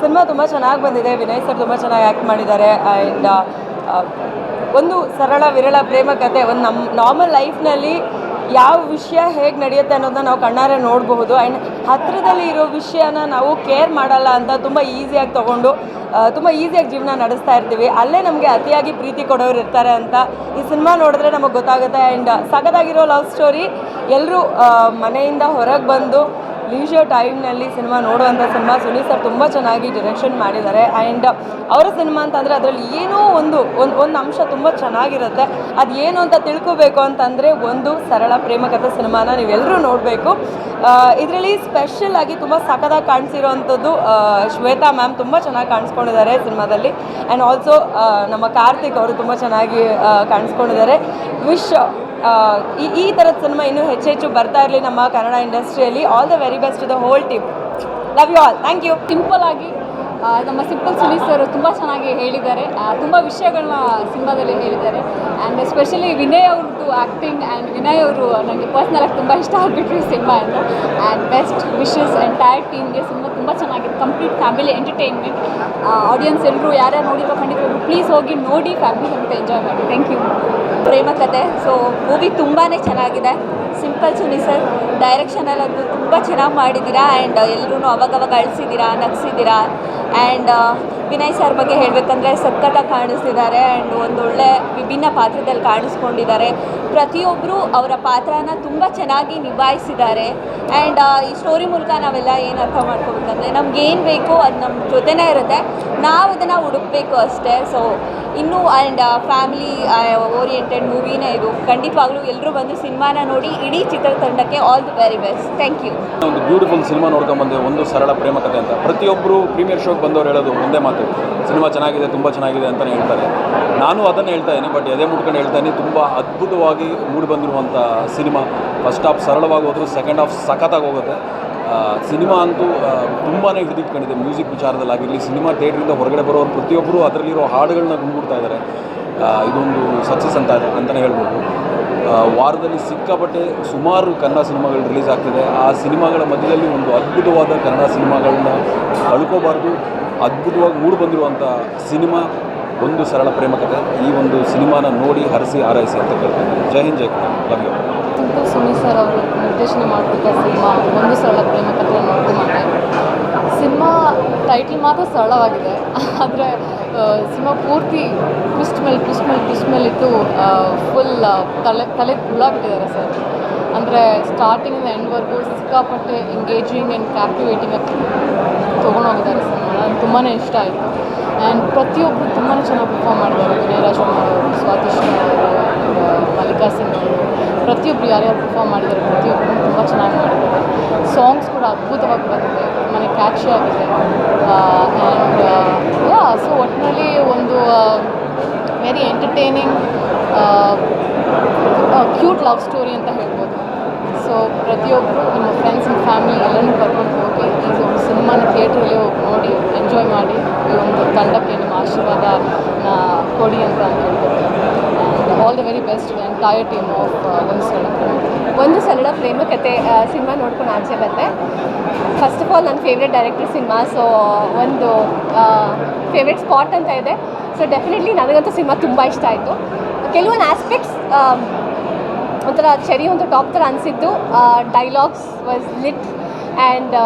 Cinema ತುಂಬ ಚೆನ್ನಾಗಿ ಬಂದಿದೆ. ವಿನಯ್ ಸರ್ ತುಂಬ ಚೆನ್ನಾಗಿ ಆ್ಯಕ್ಟ್ ಮಾಡಿದ್ದಾರೆ. ಆ್ಯಂಡ್ ಒಂದು ಸರಳ, ವಿರಳ ಪ್ರೇಮ ಕತೆ, ಒಂದು ನಮ್ಮ ನಾರ್ಮಲ್ ಲೈಫ್ನಲ್ಲಿ ಯಾವ ವಿಷಯ ಹೇಗೆ ನಡೆಯುತ್ತೆ ಅನ್ನೋದನ್ನ ನಾವು ಕಣ್ಣಾರೆ ನೋಡಬಹುದು. ಆ್ಯಂಡ್ ಹತ್ತಿರದಲ್ಲಿ ಇರೋ ವಿಷಯನ ನಾವು ಕೇರ್ ಮಾಡಲ್ಲ ಅಂತ ತುಂಬ ಈಸಿಯಾಗಿ ತೊಗೊಂಡು ತುಂಬ ಈಸಿಯಾಗಿ ಜೀವನ ನಡೆಸ್ತಾ ಇರ್ತೀವಿ. ಅಲ್ಲೇ ನಮಗೆ ಅತಿಯಾಗಿ ಪ್ರೀತಿ ಕೊಡೋರು ಇರ್ತಾರೆ ಅಂತ ಈ ಸಿನಿಮಾ ನೋಡಿದ್ರೆ ನಮಗೆ ಗೊತ್ತಾಗುತ್ತೆ. ಆ್ಯಂಡ್ ಸಖತ್ತಾಗಿರೋ ಲವ್ ಸ್ಟೋರಿ ಎಲ್ಲರೂ ಮನೆಯಿಂದ ಹೊರಗೆ ಬಂದು ಲೀಜರ್ ಟೈಮ್ನಲ್ಲಿ ಸಿನಿಮಾ ನೋಡುವಂಥ ಸಿನಿಮಾ ಸುನೀಲ್ ಸರ್ ತುಂಬ ಚೆನ್ನಾಗಿ ಡಿರೆಕ್ಷನ್ ಮಾಡಿದ್ದಾರೆ. ಆ್ಯಂಡ್ ಅವರ ಸಿನಿಮಾ ಅಂತಂದರೆ ಅದರಲ್ಲಿ ಏನೋ ಒಂದು ಒಂದು ಒಂದು ಅಂಶ ತುಂಬ ಚೆನ್ನಾಗಿರುತ್ತೆ. ಅದು ಏನು ಅಂತ ತಿಳ್ಕೋಬೇಕು ಅಂತಂದರೆ ಒಂದು ಸರಳ ಪ್ರೇಮಕಥೆ ಸಿನಿಮಾನ ನೀವೆಲ್ಲರೂ ನೋಡಬೇಕು. ಇದರಲ್ಲಿ ಸ್ಪೆಷಲ್ ಆಗಿ ತುಂಬ ಸಖತ್ತಾಗಿ ಕಾಣಿಸಿರೋವಂಥದ್ದು ಶ್ವೇತಾ ಮ್ಯಾಮ್ ತುಂಬ ಚೆನ್ನಾಗಿ ಕಾಣಿಸ್ಕೊಂಡಿದ್ದಾರೆ ಸಿನಿಮಾದಲ್ಲಿ. ಆ್ಯಂಡ್ ಆಲ್ಸೋ ನಮ್ಮ ಕಾರ್ತಿಕ್ ಅವರು ತುಂಬ ಚೆನ್ನಾಗಿ ಕಾಣಿಸ್ಕೊಂಡಿದ್ದಾರೆ. ವಿಶ್ ಈ ಈ ಥರದ ಸಿನಿಮಾ ಇನ್ನೂ ಹೆಚ್ಚು ಹೆಚ್ಚು ಬರ್ತಾ ಇರಲಿ ನಮ್ಮ ಕನ್ನಡ ಇಂಡಸ್ಟ್ರಿಯಲ್ಲಿ all the very best to the whole team love you all thank you simple ಆಗಿ ನಮ್ಮ ಸಿಂಪಲ್ ಸುನೀಲ್ ಸರ್ ತುಂಬ ಚೆನ್ನಾಗಿ ಹೇಳಿದ್ದಾರೆ. ತುಂಬ ವಿಷಯಗಳನ್ನ ಸಿನಿಮಾದಲ್ಲಿ ಹೇಳಿದ್ದಾರೆ. ಆ್ಯಂಡ್ ಎಸ್ಪೆಷಲಿ ವಿನಯ್ ಅವ್ರದ್ದು ಆ್ಯಕ್ಟಿಂಗ್ ಆ್ಯಂಡ್ ವಿನಯ್ ಅವರು ನನಗೆ ಪರ್ಸ್ನಲಾಗಿ ತುಂಬ ಇಷ್ಟ ಆಗಿಬಿಟ್ರು ಸಿನಿಮಾ ಅಂತ ಆ್ಯಂಡ್ ಬೆಸ್ಟ್ ವಿಶಸ್ ಎಂಟೈರ್ ಟೀಮ್ಗೆ ಸಿನಿಮಾ ತುಂಬ ಚೆನ್ನಾಗಿದೆ. ಕಂಪ್ಲೀಟ್ ಫ್ಯಾಮಿಲಿ ಎಂಟರ್ಟೈನ್ಮೆಂಟ್ ಆಡಿಯನ್ಸ್ ಎಲ್ಲರೂ ಯಾರ್ಯಾರು ನೋಡಿರೋ ಖಂಡಿತವಾಗ್ಲೂ ಪ್ಲೀಸ್ ಹೋಗಿ ನೋಡಿ ಫ್ಯಾಮಿಲಿ ಸಮೇತ ಎಂಜಾಯ್ ಮಾಡಿ. ಥ್ಯಾಂಕ್ ಯು ಪ್ರೇಮ ಕತೆ. ಸೊ ಮೂವಿ ತುಂಬಾ ಚೆನ್ನಾಗಿದೆ. ಸಿಂಪಲ್ ಸುನಿ ಸರ್ ಡೈರೆಕ್ಷನಲ್ಲಂತೂ ತುಂಬ ಚೆನ್ನಾಗಿ ಮಾಡಿದ್ದೀರಾ? ಆ್ಯಂಡ್ ಎಲ್ಲರೂ ಅವಾಗವಾಗ ಅಳಿಸಿದ್ದೀರಾ, ನಗಿಸಿದ್ದೀರಾ? ಆ್ಯಂಡ್ ವಿನಯ್ ಸರ್ ಬಗ್ಗೆ ಹೇಳಬೇಕಂದ್ರೆ ಸಖತ್ತಾಗಿ ಕಾಣಿಸ್ತಿದ್ದಾರೆ. ಆ್ಯಂಡ್ ಒಂದೊಳ್ಳೆ ವಿಭಿನ್ನ ಪಾತ್ರದಲ್ಲಿ ಕಾಣಿಸ್ಕೊಂಡಿದ್ದಾರೆ. ಪ್ರತಿಯೊಬ್ಬರು ಅವರ ಪಾತ್ರನ ತುಂಬ ಚೆನ್ನಾಗಿ ನಿಭಾಯಿಸಿದ್ದಾರೆ. ಆ್ಯಂಡ್ ಈ ಸ್ಟೋರಿ ಮೂಲಕ ನಾವೆಲ್ಲ ಏನು ಅರ್ಥ ಮಾಡ್ಕೋಬೇಕಂದ್ರೆ ನಮ್ಗೆ ಏನು ಬೇಕೋ ಅದು ನಮ್ಮ ಜೊತೆನೇ ಇರುತ್ತೆ. ನಾವು ಅದನ್ನು ಹುಡುಕ್ಬೇಕು ಅಷ್ಟೇ. ಸೊ ಇನ್ನೂ ಆ್ಯಂಡ್ ಫ್ಯಾಮಿಲಿ ಓರಿಯೆಂಟೆಡ್ ಮೂವಿನೇ ಇದು. ಖಂಡಿತವಾಗ್ಲೂ ಎಲ್ಲರೂ ಬಂದು ಸಿನಿಮಾನ ನೋಡಿ ಇಡೀ ಚಿತ್ರತಂಡಕ್ಕೆ all the very best thank you ಒಂದು ಬ್ಯೂಟಿಫುಲ್ ಸಿನಿಮಾ ನೋಡ್ಕೊಂಬಂದೆ ಒಂದು ಸರಳ ಪ್ರೇಮ ಕಥೆ ಅಂತ. ಪ್ರತಿಯೊಬ್ಬರು ಪ್ರೀಮಿಯರ್ ಶೋಗೆ ಬಂದವರು ಹೇಳೋದು ಒಂದೇ ಮಾತು. ಸಿನಿಮಾ ಚೆನ್ನಾಗಿದೆ, ತುಂಬ ಚೆನ್ನಾಗಿದೆ ಅಂತಲೇ ಹೇಳ್ತಾರೆ. ನಾನು ಅದನ್ನು ಹೇಳ್ತಾ ಇದ್ದೀನಿ ಬಟ್ ಎದೆ ಮುಟ್ಕೊಂಡು ಹೇಳ್ತಾ ಇದ್ದೀನಿ, ತುಂಬ ಅದ್ಭುತವಾಗಿ ಮೂಡಿ ಬಂದಿರುವಂಥ ಸಿನಿಮಾ ಫಸ್ಟ್ ಹಾಫ್ ಸರಳವಾಗಿ ಹೋದರೂ ಸೆಕೆಂಡ್ ಹಾಫ್ ಸಖತ್ತಾಗಿ ಹೋಗುತ್ತೆ. ಸಿನಿಮಾ ಅಂತೂ ತುಂಬಾ ಹಿಡಿದಿಟ್ಕೊಂಡಿದೆ. ಮ್ಯೂಸಿಕ್ ವಿಚಾರದಲ್ಲಾಗಿರಲಿ ಸಿನಿಮಾ ಥಿಯೇಟ್ರಿಂದ ಹೊರಗಡೆ ಬರೋ ಪ್ರತಿಯೊಬ್ಬರು ಅದರಲ್ಲಿರೋ ಹಾಡುಗಳನ್ನ ಗುಂಡ್ಬಿಡ್ತಾ ಇದ್ದಾರೆ. ಇದೊಂದು ಸಕ್ಸಸ್ ಅಂತ ಅಂತಲೇ ಹೇಳ್ಬೋದು. ವಾರದಲ್ಲಿ ಸಿಕ್ಕಾಪಟ್ಟೆ ಸುಮಾರು ಕನ್ನಡ ಸಿನಿಮಾಗಳು ರಿಲೀಸ್ ಆಗ್ತಿದೆ. ಆ ಸಿನಿಮಾಗಳ ಮಧ್ಯದಲ್ಲಿ ಒಂದು ಅದ್ಭುತವಾದ ಕನ್ನಡ ಸಿನಿಮಾಗಳನ್ನ ಕಳ್ಕೋಬಾರ್ದು ಅದ್ಭುತವಾಗಿ ಮೂಡಿ ಬಂದಿರುವಂಥ ಸಿನಿಮಾ ಒಂದು ಸರಳ ಪ್ರೇಮ ಕಥೆ ಈ ಒಂದು ಸಿನಿಮಾನ ನೋಡಿ ಹರಿಸಿ ಆರೈಸಿ ಅಂತ ಕೇಳ್ತೀನಿ. ಜೈ ಹಿಂದ್, ಜೈ ಲವ್ ಯು ಸುನಿ ಸರ್ ಅವರು ನಿರ್ದೇಶನ ಮಾಡಿದ ಸಿನಿಮಾ. ಒಂದು ಸರಳ ಪ್ರೇಮ ಕಥೆ ಟೈಟ್ಲ್ ಮಾತ್ರ ಸರಳವಾಗಿದೆ. ಆದರೆ ಸಿನಿಮಾ ಪೂರ್ತಿ ಟ್ವಿಸ್ಟ್ ಮೇಲೆ ಟ್ವಿಸ್ಟ್ ಮೇಲೆ ಟ್ವಿಸ್ಟ್ ಮೇಲೆ ಇತ್ತು ಫುಲ್ ತಲೆ ತಲೆ ಬಿಟ್ಟಿದ್ದಾರೆ ಸರ್. ಅಂದರೆ ಸ್ಟಾರ್ಟಿಂಗಿಂದ ಎಂಡ್ವರೆಗೂ ಸಿಕ್ಕಾಪಟ್ಟೆ ಎಂಗೇಜಿಂಗ್ ಆ್ಯಂಡ್ ಕ್ಯಾಪ್ಟಿವೇಟಿಂಗ್ ತೊಗೊಂಡೋಗಿದ್ದಾರೆ ಸರ್ ತುಂಬಾ ಇಷ್ಟ ಆಯಿತು. ಆ್ಯಂಡ್ ಪ್ರತಿಯೊಬ್ಬರು ತುಂಬಾ ಚೆನ್ನಾಗಿ ಪರ್ಫಾರ್ಮ್ ಮಾಡಿದ್ದಾರೆ. ವಿನಯ ರಾಜ್ಕುಮಾರ್ ಅವರು, ಸ್ವಾತಿ ಅವರು ಮಲ್ಲಿಕಾ ಸಿಂಗ್ ಪ್ರತಿಯೊಬ್ಬರು ಯಾರ್ಯಾರು ಪರ್ಫಾರ್ಮ್ ಮಾಡಿದ್ದಾರೆ ಪ್ರತಿಯೊಬ್ಬರು ತುಂಬ ಚೆನ್ನಾಗಿ ಮಾಡಿದ್ದಾರೆ. ಸಾಂಗ್ಸ್ ಕೂಡ ಅದ್ಭುತವಾಗಿ ಬಂದಿದೆ. ಆಗಿದೆ. ಆ್ಯಂಡ್ ಯಾ ಸೊ ಒಟ್ಟಿನಲ್ಲಿ ಒಂದು very entertaining cute love story ಅಂತ ಹೇಳ್ಬೋದು. ಸೊ ಪ್ರತಿಯೊಬ್ಬರು ನಿಮ್ಮ ಫ್ರೆಂಡ್ಸ್ ನಿಮ್ಮ ಫ್ಯಾಮಿಲಿ ಎಲ್ಲರೂ ಕರ್ಕೊಂಡು ಹೋಗಿ ಈ ಒಂದು ಸಿನಿಮಾನ ಥಿಯೇಟ್ರಲ್ಲಿ ಹೋಗಿ ನೋಡಿ ಎಂಜಾಯ್ ಮಾಡಿ, ಈ ಒಂದು ತಂಡಕ್ಕೆ ನಿಮ್ಮ ಆಶೀರ್ವಾದ ಕೊಡಿ ಅಂತ ಹೇಳ್ಬೋದು all the very best entire team of ಒಂದು ಸಲ ಫ್ರೇಮು ಕತೆ ಸಿನಿಮಾ ನೋಡ್ಕೊಂಡು ಆಚೆ ಬಂದೆ. ಫಸ್ಟ್ ಆಫ್ ಆಲ್ ನನ್ನ ಫೇವ್ರೆಟ್ ಡೈರೆಕ್ಟರ್ ಸಿನಿಮಾ ಸೊ ಒಂದು ಫೇವ್ರೆಟ್ ಸ್ಪಾಟ್ ಅಂತ ಇದೆ. ಸೊ ಡೆಫಿನೆಟ್ಲಿ ನನಗಂತೂ ಸಿನಿಮಾ ತುಂಬ ಇಷ್ಟ ಆಯಿತು. ಕೆಲವೊಂದು ಆಸ್ಪೆಕ್ಟ್ಸ್ ಒಂಥರ ಚೆರಿ ಒಂದು ಟಾಪ್ ಥರ ಅನಿಸಿದ್ದು dialogues was lit and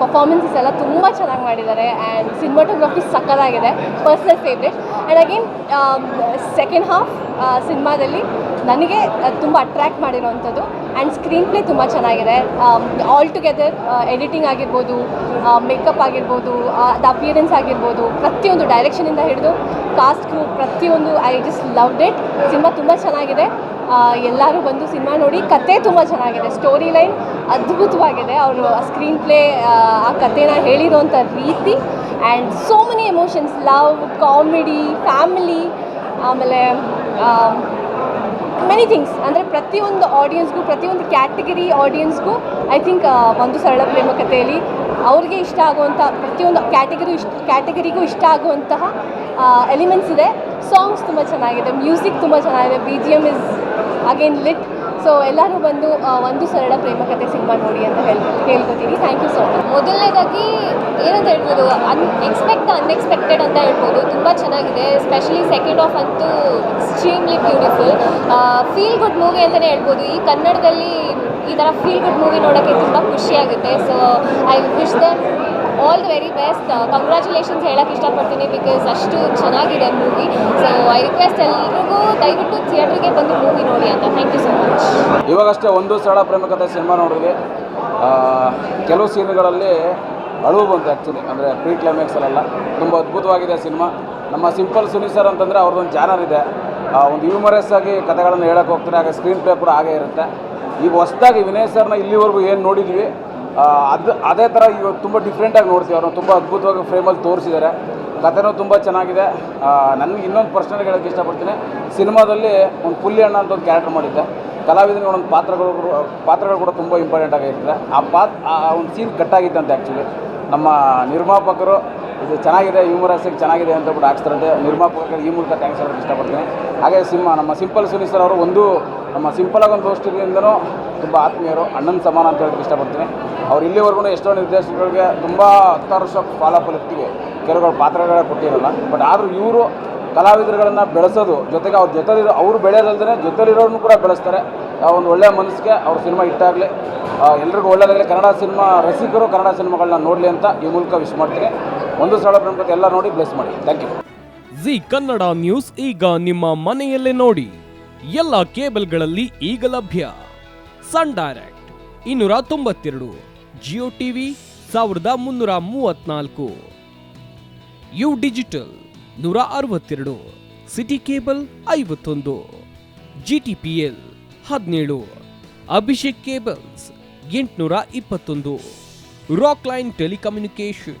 performances ಎಲ್ಲ ತುಂಬ ಚೆನ್ನಾಗಿ ಮಾಡಿದ್ದಾರೆ. ಆ್ಯಂಡ್ ಸಿನಿಮಾಟೋಗ್ರಫಿ ಸಕ್ಕತ್ತಾಗಿದೆ personal favourite and again second half ಸಿನಿಮಾದಲ್ಲಿ ನನಗೆ ತುಂಬ ಅಟ್ರ್ಯಾಕ್ಟ್ ಮಾಡಿರೋವಂಥದ್ದು. ಆ್ಯಂಡ್ ಸ್ಕ್ರೀನ್ ಪ್ಲೇ ತುಂಬ ಚೆನ್ನಾಗಿದೆ. ಆಲ್ ಟುಗೆದರ್ ಎಡಿಟಿಂಗ್ ಆಗಿರ್ಬೋದು ಮೇಕಪ್ ಆಗಿರ್ಬೋದು ಅದು ಅಪಿಯರೆನ್ಸ್ ಆಗಿರ್ಬೋದು, ಪ್ರತಿಯೊಂದು ಡೈರೆಕ್ಷನಿಂದ ಹಿಡಿದು ಕಾಸ್ಟ್ ಕ್ರೂ ಪ್ರತಿಯೊಂದು I just love that cinema ತುಂಬ ಚೆನ್ನಾಗಿದೆ. ಎಲ್ಲರೂ ಬಂದು ಸಿನಿಮಾ ನೋಡಿ, ಕತೆ ತುಂಬ ಚೆನ್ನಾಗಿದೆ. ಸ್ಟೋರಿ ಲೈನ್ ಅದ್ಭುತವಾಗಿದೆ. ಅವರು ಸ್ಕ್ರೀನ್ ಪ್ಲೇ ಆ ಕತೆನ ಹೇಳಿರೋಂಥ ರೀತಿ. And so many emotions love comedy family ಆಮೇಲೆ ಮೆನಿ ಥಿಂಗ್ಸ್ ಅಂದರೆ ಪ್ರತಿಯೊಂದು ಆಡಿಯನ್ಸ್ಗೂ ಪ್ರತಿಯೊಂದು ಕ್ಯಾಟಗರಿ ಆಡಿಯನ್ಸ್ಗೂ ಐ ಥಿಂಕ್ ಒಂದು ಸರಳ ಪ್ರೇಮ ಕಥೆಯಲ್ಲಿ ಅವ್ರಿಗೆ ಇಷ್ಟ ಆಗುವಂಥ ಪ್ರತಿಯೊಂದು ಕ್ಯಾಟಗರಿ ಇಷ್ಟ ಕ್ಯಾಟಗರಿಗೂ ಇಷ್ಟ ಆಗುವಂತಹ ಎಲಿಮೆಂಟ್ಸ್ ಇದೆ. ಸಾಂಗ್ಸ್ ತುಂಬ ಚೆನ್ನಾಗಿದೆ ಮ್ಯೂಸಿಕ್ ತುಂಬ ಚೆನ್ನಾಗಿದೆ. B G M is again lit so ಎಲ್ಲರೂ ಬಂದು ಒಂದು ಸರಳ ಪ್ರೇಮ ಕಥೆ ಸಿನಿಮಾ ನೋಡಿ ಅಂತ ಹೇಳ್ಕೊ ಕೇಳ್ಕೊತೀನಿ ಥ್ಯಾಂಕ್ ಯು ಸೊ ಮಚ್ ಮೊದಲನೇದಾಗಿ ಏನಂತ ಹೇಳ್ಬೋದು ಅನ್ ಎಕ್ಸ್ಪೆಕ್ಟ್ ಅನ್ಎಕ್ಸ್ಪೆಕ್ಟೆಡ್ ಅಂತ ಹೇಳ್ಬೋದು, ತುಂಬ ಚೆನ್ನಾಗಿದೆ. ಸ್ಪೆಷಲಿ ಸೆಕೆಂಡ್ ಆಫ್ ಅಂತೂ extremely beautiful feel good movie ಅಂತಲೇ ಹೇಳ್ಬೋದು. ಈ ಕನ್ನಡದಲ್ಲಿ ಈ ಥರ ಫೀಲ್ ಗುಡ್ ಮೂವಿ ನೋಡೋಕ್ಕೆ ತುಂಬ ಖುಷಿಯಾಗುತ್ತೆ so I wish them all the very best congratulations ಹೇಳೋಕ್ಕೆ ಇಷ್ಟಪಡ್ತೀನಿ ಬಿಕಾಸ್ ಅಷ್ಟು ಚೆನ್ನಾಗಿದೆ ಮೂವಿ ಸೊ ಐ ರಿಕ್ವೆಸ್ಟ್ ಎಲ್ರಿಗೂ ದಯವಿಟ್ಟು ಥಿಯೇಟ್ರಿಗೆ ಬಂದು ಮೂವಿ ನೋಡಿ ಅಂತ. ಥ್ಯಾಂಕ್ ಯು ಸೊ ಮಚ್ ಇವಾಗಷ್ಟೇ ಒಂದು ಸರಳ ಪ್ರೇಮಕಥೆ ಸಿನಿಮಾ ನೋಡಿದ್ವಿ. ಕೆಲವು ಸೀನ್ಗಳಲ್ಲಿ ಅಳುವು ಬಂತು ಆ್ಯಕ್ಚುಲಿ ಅಂದರೆ ಪ್ರೀ ಕ್ಲೈಮ್ಯಾಕ್ಸಲ್ಲೆಲ್ಲ ತುಂಬ ಅದ್ಭುತವಾಗಿದೆ ಸಿನಿಮಾ. ನಮ್ಮ ಸಿಂಪಲ್ ಸುನಿ ಸರ್ ಅಂತಂದರೆ ಅವ್ರದ್ದೊಂದು ಚಾನಲ್ ಇದೆ. ಒಂದು ಹ್ಯೂಮರಸ್ ಆಗಿ ಕಥೆಗಳನ್ನು ಹೇಳೋಕೆ ಹೋಗ್ತಾರೆ. ಹಾಗೆ ಸ್ಕ್ರೀನ್ ಪ್ಲೇ ಕೂಡ ಹಾಗೇ ಇರುತ್ತೆ. ಈಗ ಹೊಸ್ದಾಗಿ ವಿನಯ್ ಸರ್ನ ಇಲ್ಲಿವರೆಗೂ ಏನು ನೋಡಿದ್ವಿ? ಅದು, ಅದೇ ಥರ ಇವಾಗ ತುಂಬ ಡಿಫ್ರೆಂಟಾಗಿ ನೋಡ್ತೀವಿ ಅವ್ರನ್ನ. ತುಂಬ ಅದ್ಭುತವಾಗಿ ಫ್ರೇಮಲ್ಲಿ ತೋರಿಸಿದ್ದಾರೆ. ಕಥೆನೂ ತುಂಬ ಚೆನ್ನಾಗಿದೆ. ನನಗೆ ಇನ್ನೊಂದು ಪರ್ಸ್ನಲ್ ಹೇಳೋಕ್ಕೆ ಇಷ್ಟಪಡ್ತೀನಿ. ಸಿನಿಮಾದಲ್ಲಿ ಒಂದು ಪುಲ್ಲಿ ಅಣ್ಣ ಅಂತ ಒಂದು ಕ್ಯಾರೆಕ್ಟರ್ ಮಾಡಿದ್ದೆ. ಕಲಾವಿದನಿಗೆ ಒಂದೊಂದು ಪಾತ್ರಗಳು ಪಾತ್ರಗಳು ಕೂಡ ತುಂಬ ಇಂಪಾರ್ಟೆಂಟ್ ಆಗಿರ್ತದೆ ಆ ಪಾತ್, ಆ ಒಂದು ಸೀನ್ ಕಟ್ಟಾಗಿತ್ತಂತೆ ಆ್ಯಕ್ಚುಲಿ ನಮ್ಮ ನಿರ್ಮಾಪಕರು ಇದು ಚೆನ್ನಾಗಿದೆ ಹ್ಯೂಮರಸ್ಸಿಗೆ ಚೆನ್ನಾಗಿದೆ ಅಂತ ಬಿಟ್ಟು ಹಾಕ್ಸ್ತಾರಂತೆ ನಿರ್ಮಾಪಕರಿಗೆ ಈ ಮೂಲಕ ಥ್ಯಾಂಕ್ಸ್ ಹೇಳೋಕ್ಕೆ ಇಷ್ಟಪಡ್ತೀನಿ. ಹಾಗೆ ಸಿಂಹ, ನಮ್ಮ ಸಿಂಪಲ್ ಸುನಿ ಸರ್ ಅವರು ಒಂದು, ನಮ್ಮ ಸಿಂಪಲಾಗಿ ಒಂದು ದೋಷ್ಟಿಯಿಂದನೂ ತುಂಬ ಆತ್ಮೀಯರು, ಅಣ್ಣನ ಸಮಾನ ಅಂತ ಹೇಳೋಕ್ಕೆ ಇಷ್ಟಪಡ್ತೀನಿ. ಅವ್ರು ಇಲ್ಲಿವರೆಗೂ ಎಷ್ಟೋ ನಿರ್ದೇಶಕರಿಗೆ ತುಂಬ ಹತ್ತಾರು ವರ್ಷ ಫಾಲೋಅಪ್ ಇರ್ತೀವಿ. ಕೆಲವರು ಪಾತ್ರಗಳೇ ಕೊಟ್ಟಿರಲ್ಲ. ಬಟ್ ಆದರೂ ಇವರು ಕಲಾವಿದರುಗಳನ್ನು ಬೆಳೆಸೋದು, ಜೊತೆಗೆ ಅವ್ರ ಜೊತೆಲಿರೋ ಅವರು ಬೆಳೆಯೋದಲ್ಲದೆ ಜೊತೆಲಿರೋರನ್ನು ಕೂಡ ಬೆಳೆಸ್ತಾರೆ. ಒಂದು ಒಳ್ಳೆಯ ಮನಸ್ಸಿಗೆ ಅವ್ರ ಸಿನಿಮಾ ಇಟ್ಟಾಗಲಿ ಎಲ್ರಿಗೂ ಒಳ್ಳೆಯದಾಗಲಿ ಕನ್ನಡ ಸಿನಿಮಾ, ರಸಿಕರು ಕನ್ನಡ ಸಿನಿಮಾಗಳನ್ನ ನೋಡಲಿ ಅಂತ ಈ ಮೂಲಕ ವಿಶ್ ಮಾಡ್ತೀನಿ. ಒಂದು ಸಲ ಪ್ರಮುಖ ಎಲ್ಲ ನೋಡಿ ಬ್ಲೆಸ್ ಮಾಡಿ. Thank you Zee Kannada news ಈಗ ನಿಮ್ಮ ಮನೆಯಲ್ಲೇ ನೋಡಿ. ಎಲ್ಲ ಕೇಬಲ್ಗಳಲ್ಲಿ ಈಗ ಲಭ್ಯ. ಸನ್ ಡೈರೆಕ್ಟ್ ಇನ್ನೂರ ತೊಂಬತ್ತೆರಡು ಜಿಯೋ ಟಿವಿ ಸಾವಿರದ ಮುನ್ನೂರ ಮೂವತ್ನಾಲ್ಕು. ಯು ಡಿಜಿಟಲ್ ನೂರ ಅರವತ್ತೆರಡು ಸಿಟಿ ಕೇಬಲ್ ಐವತ್ತೊಂದು ಜಿ ಟಿ ಪಿ ಎಲ್ ಹದಿನೇಳು ಅಭಿಷೇಕ್ ಕೇಬಲ್ಸ್ ಎಂಟುನೂರ ಇಪ್ಪತ್ತೊಂದು ರಾಕ್ ಲೈನ್ ಟೆಲಿಕಮ್ಯುನಿಕೇಶನ್